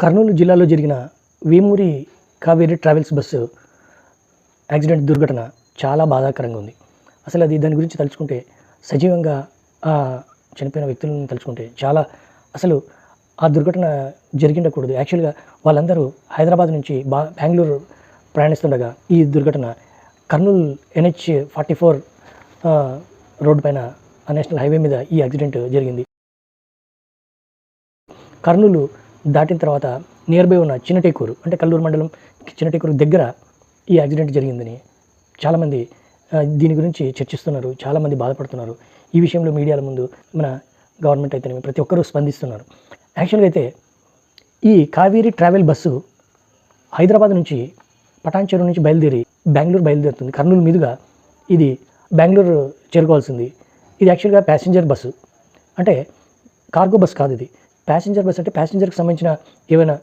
కర్నూలు జిల్లాలో జరిగిన Vemuri Kaveri travels bus accident దుర్ఘటన చాలా బాధాకరంగా ఉంది. అసలు అది దాని గురించి తలుచుకుంటే సజీవంగా ఆ చనిపోయిన వ్యక్తులను తలుచుకుంటే చాలా అసలు ఆ దుర్ఘటన జరిగిండకూడదు. యాక్చువల్గా వాళ్ళందరూ హైదరాబాద్ నుంచి బా బెంగళూరు ప్రయాణిస్తుండగా ఈ దుర్ఘటన Kurnool NH forty four road పైన నేషనల్ హైవే మీద ఈ యాక్సిడెంట్ జరిగింది. కర్నూలు దాటిన తర్వాత నియర్ బై ఉన్న చిన్నటేకూరు అంటే కల్లూరు మండలం చిన్నటేకూరు దగ్గర ఈ యాక్సిడెంట్ జరిగిందని చాలామంది దీని గురించి చర్చిస్తున్నారు చాలామంది బాధపడుతున్నారు. ఈ విషయంలో మీడియాల ముందు మన గవర్నమెంట్ అయితేనేమి ప్రతి ఒక్కరూ స్పందిస్తున్నారు. యాక్చువల్గా అయితే ఈ కావేరీ ట్రావెల్ బస్సు హైదరాబాద్ నుంచి పటాన్చెరు నుంచి బయలుదేరి బెంగళూరు బయలుదేరుతుంది. కర్నూలు మీదుగా ఇది బెంగళూరు చేరుకోవాల్సింది. ఇది యాక్చువల్గా ప్యాసింజర్ బస్సు. అంటే కార్గో బస్ కాదు ఇది. ప్యాసింజర్ బస్ అంటే ప్యాసింజర్కి సంబంధించిన ఏమైనా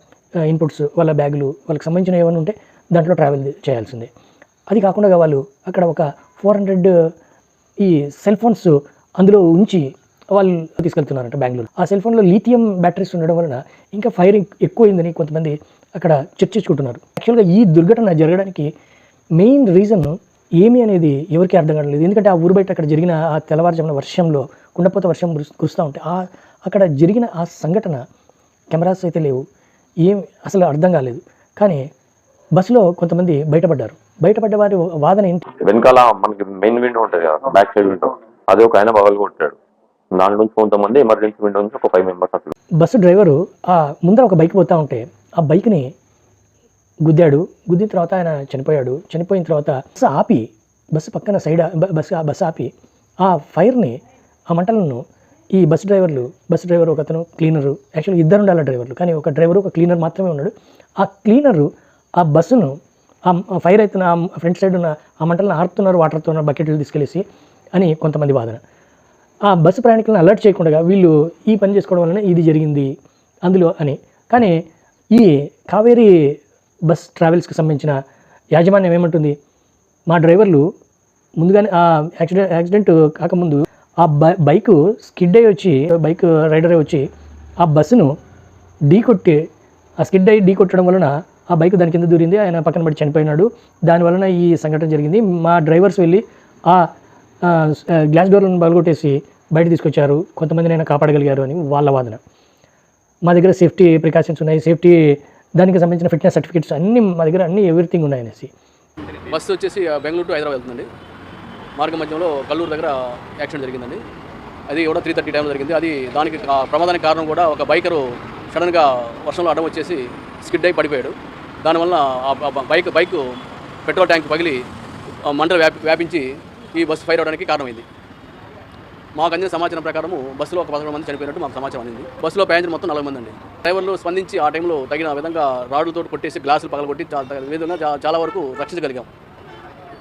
ఇన్పుట్స్ వాళ్ళ బ్యాగులు వాళ్ళకి సంబంధించిన ఏమైనా ఉంటే దాంట్లో ట్రావెల్ చేయాల్సిందే. అది కాకుండా వాళ్ళు అక్కడ ఒక ఫోర్ హండ్రెడ్ ఈ సెల్ ఫోన్స్ అందులో ఉంచి వాళ్ళు తీసుకెళ్తున్నారంట బెంగళూరు. ఆ సెల్ ఫోన్లో లీథియం బ్యాటరీస్ ఉండడం వలన ఇంకా ఫైర్ ఎక్కువైందని కొంతమంది అక్కడ చర్చించుకుంటున్నారు యాక్చువల్గా ఈ దుర్ఘటన జరగడానికి మెయిన్ రీజన్ ఏమి అనేది ఎవరికి అర్థం కావట్లేదు. ఎందుకంటే ఆ ఊరు బయట అక్కడ జరిగిన ఆ తెల్లవారుజామున వర్షంలో కుండపోత వర్షం కురుస్తూ ఉంటే ఆ అక్కడ జరిగిన ఆ సంఘటన కెమెరాస్ అయితే లేవు. ఏం అసలు అర్థం కాలేదు. కానీ బస్సులో కొంతమంది బయటపడ్డారు. బయటపడ్డ వారి వాదన ఏంటి? వెనకాల మనకి మెయిన్ విండో ఉంటుంది కదా బ్యాక్ సైడ్ విండో. అది ఒక ఆయన పగలు కొట్టాడు. దాంట్లో నుంచి కొంతమంది ఎమర్జెన్సీ విండో నుంచి ఒక ఫైవ్ మెంబర్స్ అట్లా బస్సు డ్రైవరు ఆ ముందర ఒక బైక్ పోతా ఉంటే ఆ బైక్ని గుద్దాడు. గుద్దిన తర్వాత ఆయన చనిపోయాడు. చనిపోయిన తర్వాత బస్సు ఆపి బస్సు పక్కన సైడ్ బస్సు ఆ బస్సు ఆపి ఆ ఫైర్ని ఆ మంటలను ఈ బస్ డ్రైవర్లు బస్ డ్రైవర్ ఒక అతను క్లీనరు. యాక్చువల్లీ ఇద్దరు ఉండాలి డ్రైవర్లు. కానీ ఒక డ్రైవరు ఒక క్లీనర్ మాత్రమే ఉన్నాడు. ఆ క్లీనరు ఆ బస్సును ఆ ఫైర్ అవుతున్న ఆ ఫ్రంట్ సైడ్ ఉన్న ఆ మంటలను ఆరుతున్నారు వాటర్తో ఉన్న బకెట్లు తీసుకెళ్ళేసి అని కొంతమంది వాదన. ఆ బస్సు ప్రయాణికులను అలర్ట్ చేయకుండా వీళ్ళు ఈ పని చేసుకోవడం వలన ఇది జరిగింది అందులో అని. కానీ ఈ కావేరీ బస్ ట్రావెల్స్కి సంబంధించిన యాజమాన్యం ఏమంటుంది? మా డ్రైవర్లు ముందుగానే ఆ యాక్సిడెంట్ యాక్సిడెంట్ కాకముందు ఆ బై బైక్ స్కిడ్ అయ్యి వచ్చి బైక్ రైడర్ అయ్యి వచ్చి ఆ బస్సును ఢీ కొట్టి ఆ స్కిడ్ అయ్యి ఢీ కొట్టడం వలన ఆ బైక్ దాని కింద దూరింది. ఆయన పక్కన పడి చనిపోయినాడు. దాని వలన ఈ సంఘటన జరిగింది. మా డ్రైవర్స్ వెళ్ళి ఆ గ్లాస్ డోర్లను పగలగొట్టేసి బయట తీసుకొచ్చారు. కొంతమంది నేను కాపాడగలిగారు అని వాళ్ళ వాదన. మా దగ్గర సేఫ్టీ ప్రికాషన్స్ ఉన్నాయి. సేఫ్టీ దానికి సంబంధించిన ఫిట్నెస్ సర్టిఫికేట్స్ అన్నీ మా దగ్గర అన్ని ఎవ్రీథింగ్ ఉన్నాయనేసి. బస్సు వచ్చేసి బెంగళూరు టు హైదరాబాద్ వెళ్తుందండి. మార్గ మధ్యంలో కల్లూరు దగ్గర యాక్సిడెంట్ జరిగిందండి. అది కూడా త్రీ థర్టీ టైంలో జరిగింది. అది దానికి ప్రమాదానికి కారణం కూడా ఒక బైకరు సడన్గా వర్షంలో అడ్డం వచ్చేసి స్కిడ్ అయి పడిపోయాడు. దానివల్ల ఆ బైక్ బైక్ పెట్రోల్ ట్యాంక్ పగిలి మంటలు వ్యాపి వ్యాపించి ఈ బస్సు ఫైర్ అవడానికి కారణమైంది. మాకు అందిన సమాచారం ప్రకారము బస్సులో ఒక పదకొండు మంది చనిపోయినట్టు మాకు సమాచారం అందింది. బస్సులో ప్యాసింజర్ మొత్తం నలభై మంది అండి. డ్రైవర్లు స్పందించి ఆ టైంలో తగిన విధంగా రాడులతో కొట్టేసి గ్లాసులు పగలగొట్టి విధంగా చాలా వరకు రక్షించగలిగాం.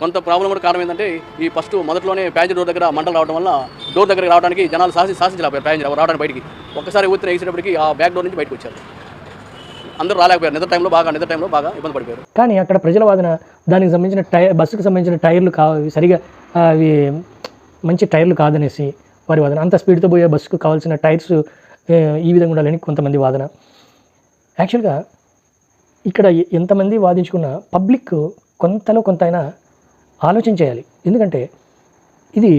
కొంత ప్రాబ్లం కూడా కారణం ఏంటంటే ఈ ఫస్ట్ మొదట్లోనే ప్యాసింజర్ డోర్ దగ్గర మంటలు రావడం వల్ల డోర్ దగ్గరికి రావడానికి జనాలు సాహసి సాధించలేకపోయారు ప్యాసింజర్ రావడానికి బయటికి. ఒక్కసారి ఊతిన వేసేటప్పటికి ఆ బ్యాక్ డోర్ నుంచి బయటకు వచ్చారు. అందరూ రాలేకపోయారు. నిద్ర టైంలో బాగా నిద్ర టైంలో బాగా ఇబ్బంది పడిపోయారు. కానీ అక్కడ ప్రజల వాదన దానికి సంబంధించిన టై బస్సుకు సంబంధించిన టైర్లు కా సరిగా అవి మంచి టైర్లు కాదనేసి వారి వాదన. అంత స్పీడ్తో పోయే బస్సుకు కావాల్సిన టైర్స్ ఈ విధంగా ఉండాలని కొంతమంది వాదన. యాక్చువల్గా ఇక్కడ ఎంతమంది వాదించుకున్న పబ్లిక్ కొంతలో కొంత అయినా ఆలోచన చేయాలి. ఎందుకంటే ఇది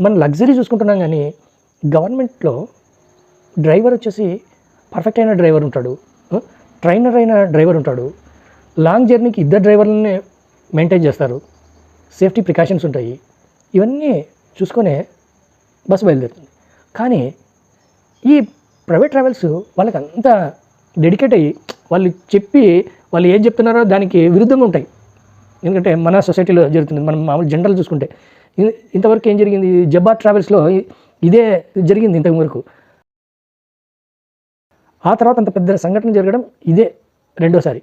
మనం లగ్జరీ చూసుకుంటున్నాం కానీ గవర్నమెంట్లో డ్రైవర్ వచ్చేసి పర్ఫెక్ట్ అయిన డ్రైవర్ ఉంటాడు. ట్రైనర్ అయిన డ్రైవర్ ఉంటాడు. లాంగ్ జర్నీకి ఇద్దరు డ్రైవర్లనే మెయింటైన్ చేస్తారు. సేఫ్టీ ప్రికాషన్స్ ఉంటాయి. ఇవన్నీ చూసుకొనే బస్సు బయలుదేరుతుంది. కానీ ఈ ప్రైవేట్ ట్రావెల్స్ వాళ్ళకి అంత డెడికేట్ అయ్యి వాళ్ళు చెప్పి వాళ్ళు ఏం చెప్తున్నారో దానికి విరుద్ధంగా ఉంటాయి. ఎందుకంటే మన సొసైటీలో జరుగుతుంది. మనం మామూలు జనరల్ చూసుకుంటే. ఇంతవరకు ఏం జరిగింది? జబ్బా ట్రావెల్స్లో ఇదే జరిగింది ఇంతవరకు ఆ తర్వాత అంత పెద్ద సంఘటన జరగడం ఇదే రెండోసారి.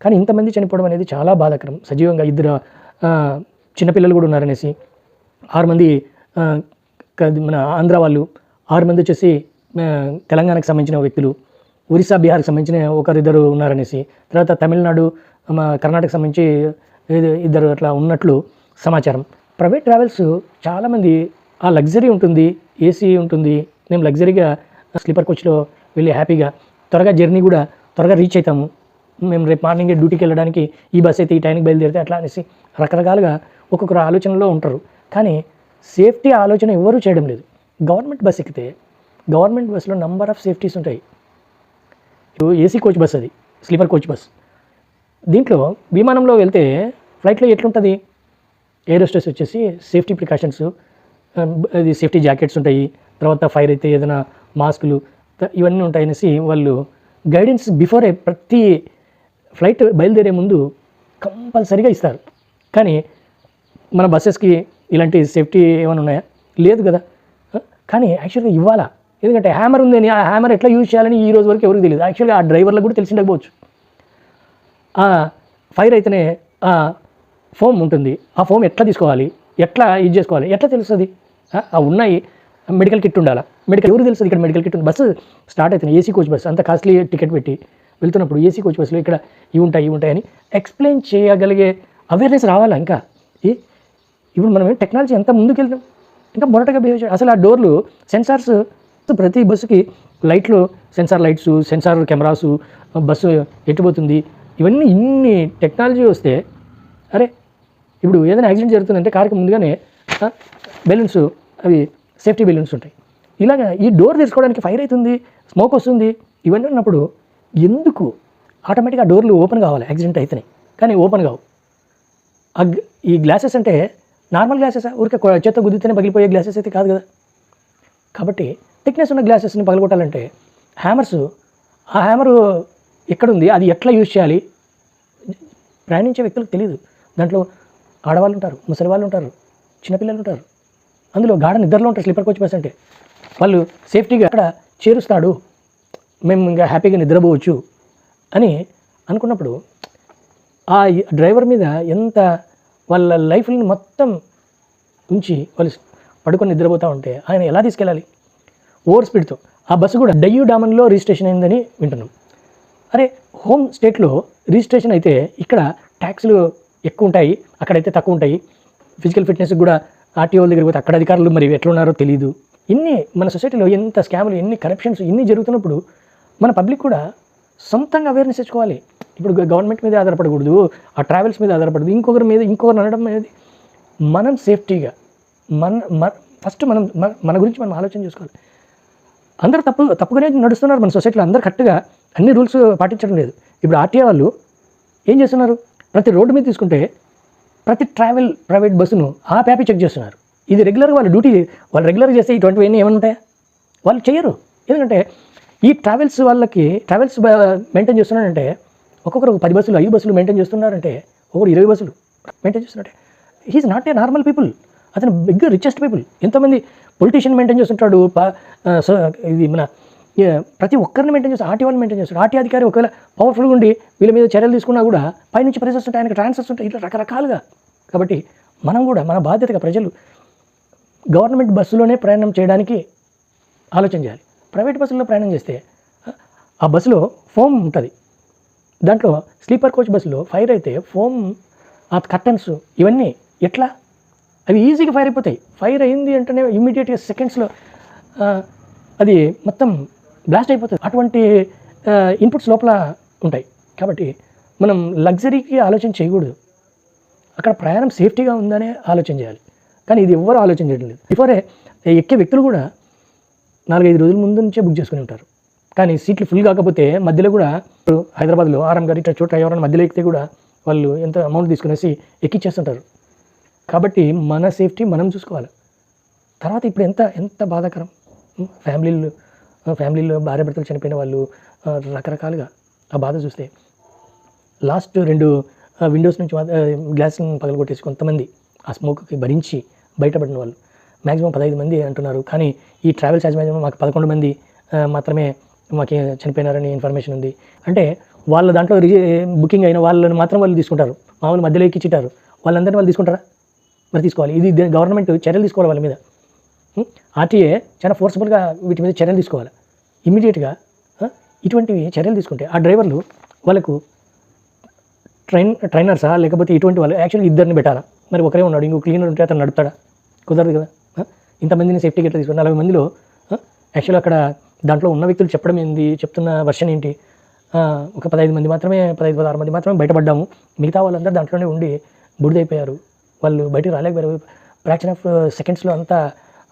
కానీ ఇంతమంది చనిపోవడం అనేది చాలా బాధాకరం. సజీవంగా ఇద్దరు చిన్నపిల్లలు కూడా ఉన్నారనేసి ఆరు మంది మన ఆంధ్ర వాళ్ళు ఆరు మంది వచ్చేసి తెలంగాణకు సంబంధించిన వ్యక్తులు ఒరిస్సా బీహార్కి సంబంధించిన ఒకరిద్దరు ఉన్నారనేసి తర్వాత తమిళనాడు మా కర్ణాటక సంబంధించి ఇద్దరు అట్లా ఉన్నట్లు సమాచారం. ప్రైవేట్ ట్రావెల్స్ చాలామంది ఆ లగ్జరీ ఉంటుంది ఏసీ ఉంటుంది. మేము లగ్జరీగా స్లీపర్ కోచ్లో వెళ్ళి హ్యాపీగా త్వరగా జర్నీ కూడా త్వరగా రీచ్ అవుతాము మేము రేపు మార్నింగ్ డ్యూటీకి వెళ్ళడానికి ఈ బస్ అయితే ఈ టైంకి బయలుదేరితే అట్లా అనేసి రకరకాలుగా ఒక్కొక్కరు ఆలోచనలో ఉంటారు. కానీ సేఫ్టీ ఆలోచన ఎవరూ చేయడం లేదు. గవర్నమెంట్ బస్ ఎక్కితే గవర్నమెంట్ బస్సులో నంబర్ ఆఫ్ సేఫ్టీస్ ఉంటాయి. ఏసీ కోచ్ బస్ అది స్లీపర్ కోచ్ బస్. దీంట్లో విమానంలో వెళ్తే ఫ్లైట్లో ఎట్లుంటుంది? ఎయిర్ హోస్టెస్ వచ్చేసి సేఫ్టీ ప్రికాషన్స్ um, అది సేఫ్టీ జాకెట్స్ ఉంటాయి తర్వాత ఫైర్ అయితే ఏదైనా మాస్కులు ఇవన్నీ ఉంటాయనేసి వాళ్ళు గైడెన్స్ బిఫోరే ప్రతి ఫ్లైట్ బయలుదేరే ముందు కంపల్సరీగా ఇస్తారు. కానీ మన బస్సెస్కి ఇలాంటి సేఫ్టీ ఏమైనా ఉన్నాయా? లేదు కదా. కానీ యాక్చువల్గా ఇవ్వాలా? ఎందుకంటే హ్యామర్ ఉందని ఆ హ్యామర్ ఎట్లా యూజ్ చేయాలని ఈ రోజు వరకు ఎవరికి తెలియదు యాక్చువల్గా ఆ డ్రైవర్లకు కూడా తెలిసి ఉండకపోవచ్చు. ఆ ఫైర్ అయితేనే ఆ ఫోమ్ ఉంటుంది. ఆ ఫోమ్ ఎట్లా తీసుకోవాలి? ఎట్లా ఇది చేసుకోవాలి? ఎట్లా తెలుస్తుంది? ఆ, ఉన్నాయి. మెడికల్ కిట్ ఉండాలా? మెడికల్ ఎవరు తెలుస్తుంది ఇక్కడ మెడికల్ కిట్ ఉంది బస్సు స్టార్ట్ అవుతుంది ఏసీ కోచ్ బస్సు అంత కాస్ట్లీ టికెట్ పెట్టి వెళ్తున్నప్పుడు ఏసీ కోచ్ బస్సులో ఇక్కడ ఇవి ఉంటాయి ఇవి ఉంటాయని ఎక్స్ప్లెయిన్ చేయగలిగే అవేర్నెస్ రావాలా ఇంకా? ఈ- ఇప్పుడు మనం టెక్నాలజీ ఎంత ముందుకు వెళ్తాం ఇంకా మొరటగా బిహేవ్ చేయాలి అసలు ఆ డోర్లు సెన్సార్స్ ప్రతి బస్సుకి లైట్లు sensor lights sensor cameras bus ఎట్టుపోతుంది ఇవన్నీ ఇన్ని టెక్నాలజీ వస్తే అరే ఇప్పుడు ఏదైనా యాక్సిడెంట్ జరుగుతుందంటే కార్కి ముందుగానే బెలూన్స్ అవి సేఫ్టీ బెలూన్స్ ఉంటాయి. ఇలాగా ఈ డోర్ తీసుకోవడానికి ఫైర్ అవుతుంది స్మోక్ వస్తుంది ఇవన్నీ ఉన్నప్పుడు ఎందుకు ఆటోమేటిక్గా డోర్లు ఓపెన్ కావాలి? యాక్సిడెంట్ అవుతున్నాయి కానీ ఓపెన్ కావు. ఆ ఈ గ్లాసెస్ అంటే నార్మల్ గ్లాసెస్ ఊరికే చేత గుద్దితేనే పగిలిపోయే గ్లాసెస్ అయితే కాదు కదా. కాబట్టి థిక్నెస్ ఉన్న గ్లాసెస్ని పగలగొట్టాలంటే హ్యామర్స్ ఆ హ్యామరు ఎక్కడుంది? అది ఎట్లా యూజ్ చేయాలి? ప్రయాణించే వ్యక్తులకు తెలియదు దాంట్లో ఆడవాళ్ళు ఉంటారు ముసలి వాళ్ళు ఉంటారు చిన్నపిల్లలు ఉంటారు. అందులో గాఢ నిద్రలో ఉంటారు స్లీపర్ కోచ్ బస్ అంటే. వాళ్ళు సేఫ్టీగా అక్కడ చేరుస్తాడు. మేము ఇంకా హ్యాపీగా నిద్రపోవచ్చు అని అనుకున్నప్పుడు ఆ డ్రైవర్ మీద ఎంత వాళ్ళ లైఫ్ని మొత్తం ఉంచి వాళ్ళు పడుకొని నిద్రపోతూ ఉంటే ఆయన ఎలా తీసుకెళ్ళాలి? ఓవర్ స్పీడ్తో. ఆ బస్సు కూడా డయ్యూ డామన్లో రిజిస్ట్రేషన్ అయిందని వింటున్నాం. అరే హోమ్ స్టేట్లో రిజిస్ట్రేషన్ అయితే ఇక్కడ ట్యాక్స్లు ఎక్కువ ఉంటాయి అక్కడైతే తక్కువ ఉంటాయి. ఫిజికల్ ఫిట్నెస్ కూడా ఆర్టీఓ దగ్గర పోతే అక్కడ అధికారులు మరి ఎట్లున్నారో తెలియదు ఇన్ని మన సొసైటీలో ఎంత స్కాములు ఎన్ని కరప్షన్స్ ఇన్ని జరుగుతున్నప్పుడు మన పబ్లిక్ కూడా సొంతంగా అవేర్నెస్ తెచ్చుకోవాలి. ఇప్పుడు గవర్నమెంట్ మీద ఆధారపడకూడదు ఆ ట్రావెల్స్ మీద ఆధారపడదు ఇంకొకరి మీద ఇంకొకరు అనడం అనేది మనం సేఫ్టీగా మన ఫస్ట్ మనం మన- మన గురించి మనం ఆలోచన చేసుకోవాలి. అందరూ తప్పు తప్పుగానే నడుస్తున్నారు మన సొసైటీలో అందరు కరెక్ట్గా అన్ని రూల్స్ పాటించడం లేదు. ఇప్పుడు ఆర్టీఏ వాళ్ళు ఏం చేస్తున్నారు? ప్రతి రోడ్డు మీద తీసుకుంటే ప్రతి ట్రావెల్ ప్రైవేట్ బస్సును ఆ ప్యాపీ చెక్ చేస్తున్నారు. ఇది రెగ్యులర్గా వాళ్ళు డ్యూటీ వాళ్ళు రెగ్యులర్గా చేస్తే ఇటువంటివన్నీ ఏమైనా ఉంటాయా? వాళ్ళు చేయరు. ఎందుకంటే ఈ ట్రావెల్స్ వాళ్ళకి ట్రావెల్స్ మెయింటైన్ చేస్తున్నారంటే ఒక్కొక్కరు ఒక పది బస్సులు ఐదు బస్సులు మెయింటైన్ చేస్తున్నారంటే ఒకరు ఇరవై బస్సులు మెయింటైన్ చేస్తున్నారంటే he's not a normal people అతను బిగ్గర్ రిచెస్ట్ పీపుల్ ఎంతోమంది పొలిటీషియన్ మెయింటైన్ చేస్తుంటాడు ఇది మన ప్రతి ఒక్కరిని మెయింటైన్ చేస్తాడు ఆర్టీ వాళ్ళు మెయింటైన్ చేస్తాడు ఆర్టీ అధికారి ఒకవేళ పవర్ఫుల్గా ఉండి వీళ్ళ మీద చర్యలు తీసుకున్నా కూడా పైనుంచి ప్రెజర్స్ ఉంటాయి ఆయనకు ట్రాన్స్ఫర్స్ ఉంటాయి ఇట్లా రకరకాలుగా. కాబట్టి మనం కూడా మన బాధ్యతగా ప్రజలు గవర్నమెంట్ బస్సులోనే ప్రయాణం చేయడానికి ఆలోచన చేయాలి. ప్రైవేట్ బస్సుల్లో ప్రయాణం చేస్తే ఆ బస్సులో ఫోమ్ ఉంటుంది. దాంట్లో స్లీపర్ కోచ్ బస్సులో ఫైర్ అయితే ఫోమ్ ఆ కర్టన్స్ ఇవన్నీ ఎట్లా? అవి ఈజీగా ఫైర్ అయిపోతాయి. ఫైర్ అయింది అంటేనే ఇమ్మీడియట్గా సెకండ్స్లో అది మొత్తం బ్లాస్ట్ అయిపోతుంది. అటువంటి ఇన్పుట్స్ లోపల ఉంటాయి. కాబట్టి మనం లగ్జరీకి ఆలోచన చేయకూడదు. అక్కడ ప్రయాణం సేఫ్టీగా ఉందనే ఆలోచన చేయాలి. కానీ ఇది ఎవ్వరూ ఆలోచన చేయడం లేదు. బిఫోరే ఎక్కే వ్యక్తులు కూడా నాలుగైదు రోజుల ముందు నుంచే బుక్ చేసుకుని ఉంటారు. కానీ సీట్లు ఫుల్ కాకపోతే మధ్యలో కూడా ఇప్పుడు హైదరాబాద్లో ఆరం గారి ఇట్లా చోట ఎవరైనా మధ్యలో ఎక్కితే కూడా వాళ్ళు ఎంత అమౌంట్ తీసుకునేసి ఎక్కిచ్చేస్తుంటారు. కాబట్టి మన సేఫ్టీ మనం చూసుకోవాలి. తర్వాత ఇప్పుడు ఎంత ఎంత బాధాకరం. ఫ్యామిలీలు ఫ్యామిలీలో భార్య భర్తలు చనిపోయిన వాళ్ళు రకరకాలుగా ఆ బాధ చూస్తే లాస్ట్ రెండు విండోస్ నుంచి గ్లాస్ పగలగొట్టేసి కొంతమంది ఆ స్మోక్కి భరించి బయటపడిన వాళ్ళు. మ్యాక్సిమం పదహైదు మంది అంటున్నారు. కానీ ఈ ట్రావెల్ ఛార్జ్ మ్యాక్సిమం మాకు పదకొండు మంది మాత్రమే మాకు చనిపోయినారని ఇన్ఫర్మేషన్ ఉంది. అంటే వాళ్ళ దాంట్లో బుకింగ్ అయిన వాళ్ళని మాత్రం వాళ్ళు తీసుకుంటారు. మామూలు మధ్యలో ఎక్కిచ్చిటారు వాళ్ళందరినీ వాళ్ళు తీసుకుంటారా? మరి తీసుకోవాలి. ఇది గవర్నమెంట్ చర్యలు తీసుకోవాలి వాళ్ళ మీద. ఆర్టీఏ చాలా ఫోర్స్ఫుల్గా వీటి మీద చర్యలు తీసుకోవాలి. ఇమీడియట్గా ఇటువంటివి చర్యలు తీసుకుంటే ఆ డ్రైవర్లు వాళ్ళకు ట్రైన్ ట్రైనర్సా లేకపోతే ఇటువంటి వాళ్ళు యాక్చువల్గా ఇద్దరిని పెట్టాలా? మరి ఒకరే ఉన్నాడు ఇంకో క్లీనర్ ఉంటే అతను నడుపుతాడా? కుదరదు కదా ఇంతమందిని సేఫ్టీ ఎట్లా తీసుకుని నలభై మందిలో యాక్చువల్ అక్కడ దాంట్లో ఉన్న వ్యక్తులు చెప్పడం ఏంది చెప్తున్న వర్షన్ ఏంటి? ఒక పదహైదు మంది మాత్రమే పదహైదు పదహారు మంది మాత్రమే బయటపడ్డాము. మిగతా వాళ్ళందరూ దాంట్లోనే ఉండి బుడిదైపోయారు. వాళ్ళు బయటకు రాలేకపోయారు. ఫ్రాక్షన్ ఆఫ్ సెకండ్స్లో అంతా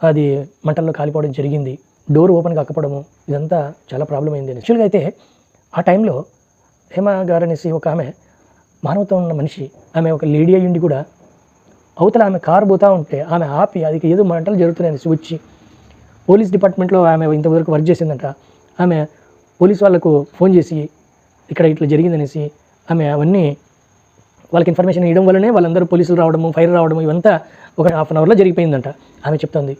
అది మంటల్లో కాలిపోవడం జరిగింది డోర్ ఓపెన్ కాకపోవడము ఇదంతా చాలా ప్రాబ్లం అయింది. యాక్చువల్గా అయితే ఆ టైంలో హేమ గారు అనేసి ఒక ఆమె మానవత్వం ఉన్న మనిషి ఆమె ఒక లేడీ అయ్యుండి కూడా అవతల ఆమె కారు పోతూ ఉంటే ఆమె ఆపి అది ఏదో మంటలు జరుగుతున్నాయి అనేసి వచ్చి పోలీస్ డిపార్ట్మెంట్లో ఆమె ఇంతవరకు వర్క్ చేసిందంట. ఆమె పోలీస్ వాళ్ళకు ఫోన్ చేసి ఇక్కడ ఇట్లా జరిగిందనేసి ఆమె అవన్నీ వాళ్ళకి ఇన్ఫర్మేషన్ ఇవ్వడం వల్లనే వాళ్ళందరూ పోలీసులు రావడము ఫైర్ రావడము ఇవంతా ఒక హాఫ్ అన్ అవర్లో జరిగిపోయిందంట. ఆమె చెప్తుంది.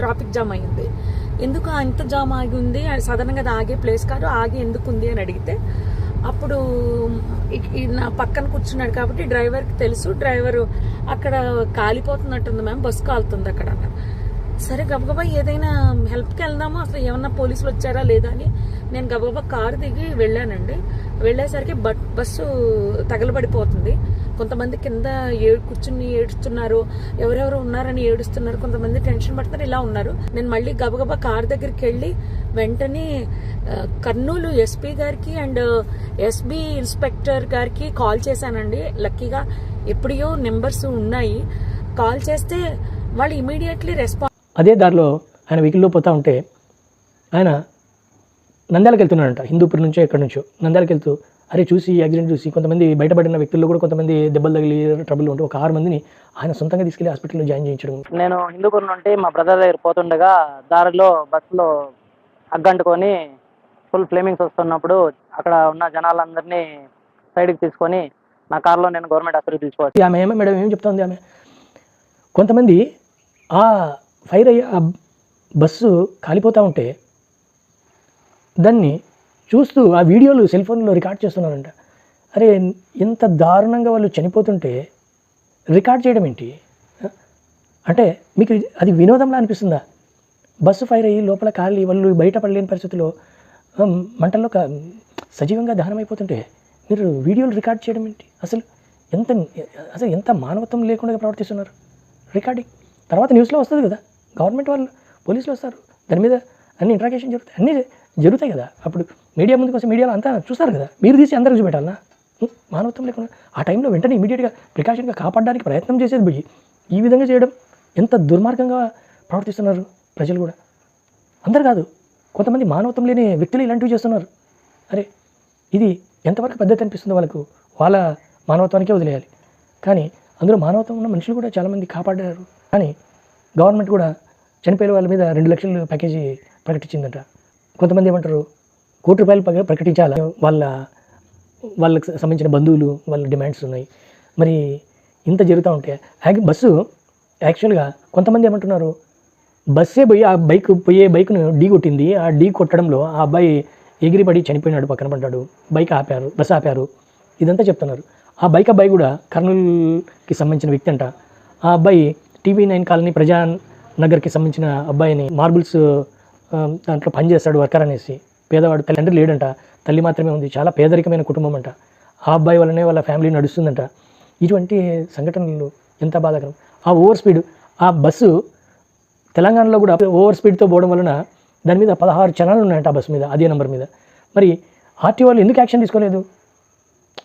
ట్రాఫిక్ జామ్ అయింది. ఎందుకు అంత జామ్ ఆగి ఉంది? సాధారణంగా అది ఆగే ప్లేస్ కాదు ఆగి ఎందుకు ఉంది అని అడిగితే అప్పుడు నా పక్కన కూర్చున్నాడు కాబట్టి డ్రైవర్కి తెలుసు. డ్రైవర్ అక్కడ కాలిపోతున్నట్టుంది మ్యామ్ బస్సు కాలుతుంది అక్కడ అన్నారు. సరే గబగబా ఏదైనా హెల్ప్కి వెళ్దామా? అసలు ఏమన్నా పోలీసులు వచ్చారా లేదా అని నేను గబగబా కారు దిగి వెళ్ళానండి. వెళ్ళేసరికి బట్ బస్సు తగలబడిపోతుంది. కొంతమంది కింద ఏ కూర్చుని ఏడుస్తున్నారు ఎవరెవరు ఉన్నారని ఏడుస్తున్నారు కొంతమంది టెన్షన్ పడుతున్నారు ఇలా ఉన్నారు. నేను మళ్ళీ గబగబా కార్ దగ్గరికి వెళ్ళి వెంటనే కర్నూలు ఎస్పీ గారికి అండ్ ఎస్బీ ఇన్స్పెక్టర్ గారికి కాల్ చేశానండి. లక్కీగా ఎప్పుడో నెంబర్స్ ఉన్నాయి. కాల్ చేస్తే వాళ్ళు ఇమీడియట్లీ రెస్పాన్స్ అదే దారిలో ఆయన వెహికల్లో పోతా ఉంటే ఆయన నంద్యాలకు వెళ్తున్నాడంట. హిందూపూర్ నుంచో ఎక్కడి నుంచో నంద్యాలకు వెళ్తూ అరే చూసి యాక్సిడెంట్ చూసి కొంతమంది బయటపడిన వ్యక్తుల్లో కూడా కొంతమంది దెబ్బలు తగిలి ట్రబుల్ ఉంటే ఒక ఆరు మందిని ఆయన సొంతంగా తీసుకెళ్ళి హాస్పిటల్లో జాయిన్ చేయించడం. నేను హిందూపూర్ నుండి మా బ్రదర్ దగ్గర పోతుండగా దారిలో బస్సులో అగ్గంటుకొని ఫుల్ ఫ్లేమింగ్స్ వస్తున్నప్పుడు అక్కడ ఉన్న జనాలందరినీ సైడ్కి తీసుకొని నా కార్లో నేను గవర్నమెంట్ హాస్పిటల్ తీసుకోవచ్చు ఆమె ఏమో మేడం ఏం చెప్తా ఉంది ఆమె? కొంతమంది ఆ ఫైర్ అయ్యే ఆ బస్సు కాలిపోతూ ఉంటే దాన్ని చూస్తూ ఆ వీడియోలు సెల్ ఫోన్లో రికార్డ్ చేస్తున్నారంట. అరే ఇంత దారుణంగా వాళ్ళు చనిపోతుంటే రికార్డ్ చేయడం ఏంటి? అంటే మీకు అది వినోదంలా అనిపిస్తుందా? బస్సు ఫైర్ అయ్యి లోపల కాలి వాళ్ళు బయటపడలేని పడలేని పరిస్థితుల్లో మంటల్లో సజీవంగా దహనం అయిపోతుంటే మీరు వీడియోలు రికార్డ్ చేయడం ఏంటి? అసలు ఎంత అసలు ఎంత మానవత్వం లేకుండా ప్రవర్తిస్తున్నారు? రికార్డింగ్. తర్వాత న్యూస్లో వస్తుంది కదా. గవర్నమెంట్ వాళ్ళు పోలీసులు వస్తారు. దాని మీద అన్ని ఇంట్రాగేషన్ జరుగుతాయి. అన్నీ జరుగుతాయి కదా అప్పుడు. మీడియా ముందుకు వస్తే మీడియాలో అంతా చూస్తారు కదా. మీరు తీసి అందరికి చూపెట్టాలనా? మానవత్వం లేకుండా. ఆ టైంలో వెంటనే ఇమీడియట్గా ప్రికాషన్గా కాపాడడానికి ప్రయత్నం చేసేది పోయి ఈ విధంగా చేయడం ఎంత దుర్మార్గంగా ప్రవర్తిస్తున్నారు ప్రజలు కూడా. అందరు కాదు కొంతమంది మానవత్వం లేని వ్యక్తులు ఇలాంటివి చేస్తున్నారు. అరే ఇది ఎంతవరకు పద్ధతి అనిపిస్తుందో వాళ్ళకు వాళ్ళ మానవత్వానికే వదిలేయాలి. కానీ అందులో మానవత్వం ఉన్న మనుషులు కూడా చాలామంది కాపాడారు. కానీ గవర్నమెంట్ కూడా చనిపోయిన వాళ్ళ మీద రెండు లక్షలు ప్యాకేజీ ప్రకటించిందంట. కొంతమంది ఏమంటారు? కోటి రూపాయలు ప్రకటించాలి? వాళ్ళ వాళ్ళకి సంబంధించిన బంధువులు వాళ్ళ డిమాండ్స్ ఉన్నాయి. మరి ఇంత జరుగుతూ ఉంటే యాక్- బస్సు యాక్చువల్గా కొంతమంది ఏమంటున్నారు? బస్సే పోయి ఆ బైక్ పోయే బైక్ను ఢీ కొట్టింది. ఆ ఢీ కొట్టడంలో ఆ అబ్బాయి ఎగిరిపడి చనిపోయినాడు పక్కన పడ్డాడు. బైక్ ఆపారు బస్సు ఆపారు. ఇదంతా చెప్తున్నారు. ఆ బైక్ అబ్బాయి కూడా కర్నూలుకి సంబంధించిన వ్యక్తి అంట. ఆ అబ్బాయి టీవీ నైన్ కాలనీ ప్రజా నగర్కి సంబంధించిన అబ్బాయిని మార్బుల్స్ దాంట్లో పనిచేస్తాడు వర్కర్ అనేసి. పేదవాడు తండ్రి లేడంట. తల్లి మాత్రమే ఉంది. చాలా పేదరికమైన కుటుంబం అంట ఆ అబ్బాయి వల్లనే వాళ్ళ ఫ్యామిలీ నడుస్తుందంట. ఇటువంటి సంఘటనలు ఎంత బాధాకరం. ఆ ఓవర్ స్పీడ్ ఆ బస్సు తెలంగాణలో కూడా ఓవర్ స్పీడ్తో పోవడం వలన దాని మీద పదహారు చలానాలు ఉన్నాయంట ఆ బస్సు మీద అదే నెంబర్ మీద. మరి ఆర్టీ వాళ్ళు ఎందుకు యాక్షన్ తీసుకోలేదు?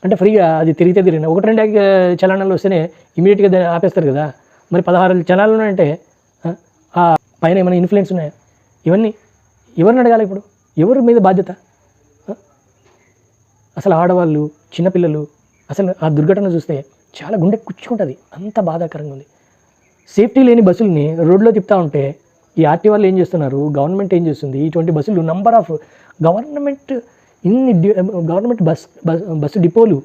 అంటే ఫ్రీగా అది తిరిగితే తిరిగిన. ఒకటి రెండు చలనాలు చలానాలు వస్తేనే ఇమీడియట్గా దాన్ని ఆపేస్తారు కదా. మరి పదహారు చలానాలు ఉన్నాయంటే ఆ పైన ఏమైనా ఇన్ఫ్లుయెన్స్ ఉన్నాయా? ఇవన్నీ ఎవరిని అడగాలి ఇప్పుడు? ఎవరి మీద బాధ్యత? అసలు ఆడవాళ్ళు చిన్నపిల్లలు అసలు ఆ దుర్ఘటన చూస్తే చాలా గుండె కుచ్చుకుంటుంది. అంత బాధాకరంగా ఉంది. సేఫ్టీ లేని బస్సుల్ని రోడ్లో తిప్పుతా ఉంటే ఈ ఆర్టీ వాళ్ళు ఏం చేస్తున్నారు? గవర్నమెంట్ ఏం చేస్తుంది? ఇటువంటి బస్సులు నంబర్ ఆఫ్ గవర్నమెంట్ ఇన్ని గవర్నమెంట్ బస్ బస్ బస్సు డిపోలు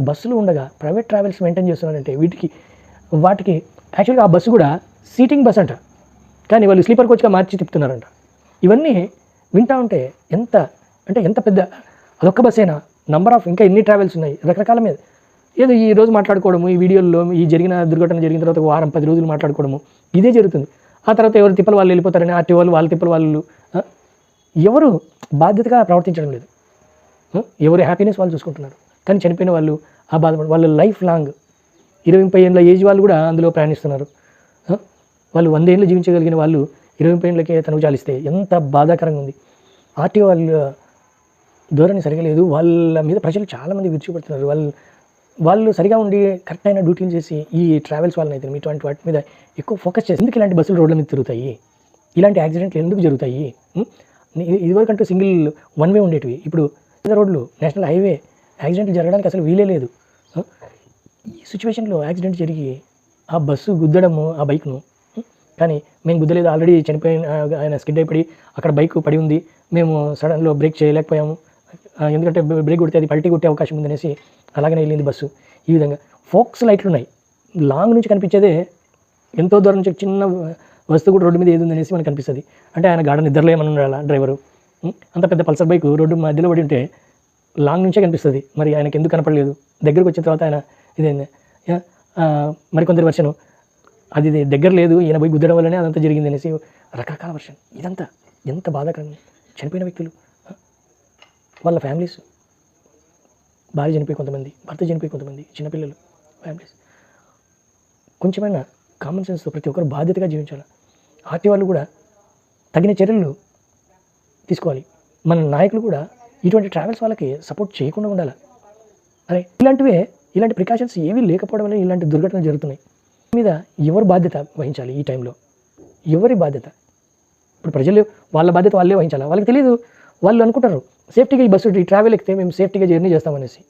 బస్సులు ఉండగా ప్రైవేట్ ట్రావెల్స్ మెయింటైన్ చేస్తున్నారంటే వీటికి వాటికి యాక్చువల్గా ఆ బస్సు కూడా సీటింగ్ బస్ అంట. కానీ వాళ్ళు స్లీపర్ కోచ్గా మార్చి తిప్పుతున్నారంట. ఇవన్నీ వింటా ఉంటే ఎంత అంటే ఎంత పెద్ద అదొక్క బస్సేనా నంబర్ ఆఫ్ ఇంకా ఎన్ని ట్రావెల్స్ ఉన్నాయి రకరకాల మీద. ఏదో ఈ రోజు మాట్లాడుకోవడము ఈ వీడియోల్లో ఈ జరిగిన దుర్ఘటన జరిగిన తర్వాత ఒక వారం పది రోజులు మాట్లాడుకోవడము ఇదే జరుగుతుంది. ఆ తర్వాత ఎవరు తిప్పలు వాళ్ళు వెళ్ళిపోతారని ఆర్టీ వాళ్ళు వాళ్ళ తిప్పలు వాళ్ళు ఎవరు బాధ్యతగా ప్రవర్తించడం లేదు. ఎవరు ఎవరి హ్యాపీనెస్ వాళ్ళు చూసుకుంటున్నారు. కానీ చనిపోయిన వాళ్ళు ఆ బాధపడ వాళ్ళ లైఫ్ లాంగ్ ఇరవై ముప్పై ఏళ్ళ ఏజ్ వాళ్ళు కూడా అందులో ప్రయాణిస్తున్నారు. వాళ్ళు వంద ఏళ్ళు జీవించగలిగిన వాళ్ళు ఇరవై ముప్పై తనువు చాలిస్తే ఎంత బాధాకరంగా ఉంది. ఆర్టీ వాళ్ళ ధోరణి సరిగా లేదు. వాళ్ళ మీద ప్రజలు చాలామంది విరుచుపడుతున్నారు వాళ్ళు వాళ్ళు సరిగా ఉండి కరెక్ట్ అయిన డ్యూటీలు చేసి ఈ ట్రావెల్స్ వాళ్ళని అయితే ఇటువంటి వాటి మీద ఎక్కువ ఫోకస్ చేసి ఎందుకు ఇలాంటి బస్సులు రోడ్ల మీద తిరుగుతాయి? ఇలాంటి యాక్సిడెంట్లు ఎందుకు జరుగుతాయి? ఇదివరకంటూ సింగిల్ వన్ వే ఉండేటివి. ఇప్పుడు పెద్ద రోడ్లు నేషనల్ హైవే యాక్సిడెంట్లు జరగడానికి అసలు వీలే లేదు. ఈ సిచ్యువేషన్లో యాక్సిడెంట్ జరిగి ఆ బస్సు గుద్దడము ఆ బైక్ను కానీ మేము గుద్దలేదు ఆల్రెడీ చనిపోయిన ఆయన స్కిడ్ అయిపడి అక్కడ బైక్ పడి ఉంది. మేము సడన్లో బ్రేక్ చేయలేకపోయాము. ఎందుకంటే బ్రేక్ కొడితే అది పల్టీ కొట్టే అవకాశం ఉందనేసి అలాగనే వెళ్ళింది బస్సు. ఈ విధంగా ఫోక్స్ లైట్లు ఉన్నాయి. లాంగ్ నుంచి కనిపించేదే ఎంతో దూరం నుంచి చిన్న వస్తువు కూడా రోడ్డు మీద ఏది ఉందనేసి మనకు కనిపిస్తుంది. అంటే ఆయన గార్డెన్ నిద్రలో ఏమన్నా ఉండాలా డ్రైవరు? అంత పెద్ద పల్సర్ బైక్ రోడ్డు మధ్యలో పడి ఉంటే లాంగ్ నుంచే కనిపిస్తుంది. మరి ఆయనకి ఎందుకు కనపడలేదు? దగ్గరకు వచ్చిన తర్వాత ఆయన ఇదేంది? యా, మరి వర్షను అది ఇది దగ్గర లేదు ఈయన పోయి గుద్దడం వల్లనే అదంతా జరిగింది అనేసి రకరకాల వర్షన్ ఇదంతా ఎంత బాధాకరం. చనిపోయిన వ్యక్తులు వాళ్ళ ఫ్యామిలీస్. భార్య చనిపోయి కొంతమంది భర్త చనిపోయి కొంతమంది చిన్నపిల్లలు ఫ్యామిలీస్. కొంచెమైనా కామన్ సెన్స్తో ప్రతి ఒక్కరు బాధ్యతగా జీవించాలి? ఆర్టీ వాళ్ళు కూడా తగిన చర్యలు తీసుకోవాలి. మన నాయకులు కూడా ఇటువంటి ట్రావెల్స్ వాళ్ళకి సపోర్ట్ చేయకుండా ఉండాలి? అరే ఇలాంటివే ఇలాంటి ప్రికాషన్స్ ఏవీ లేకపోవడం వల్ల ఇలాంటి దుర్ఘటనలు జరుగుతున్నాయి. మీద ఎవరు బాధ్యత వహించాలి ఈ టైంలో? ఎవరి బాధ్యత? ఇప్పుడు ప్రజలు వాళ్ళ బాధ్యత వాళ్ళే వహించాలి? వాళ్ళకి తెలియదు వాళ్ళు అనుకుంటారు సేఫ్టీగా ఈ బస్సు ఈ ట్రావెల్ ఎక్కితే మేము సేఫ్టీగా జర్నీ చేస్తామనేసి.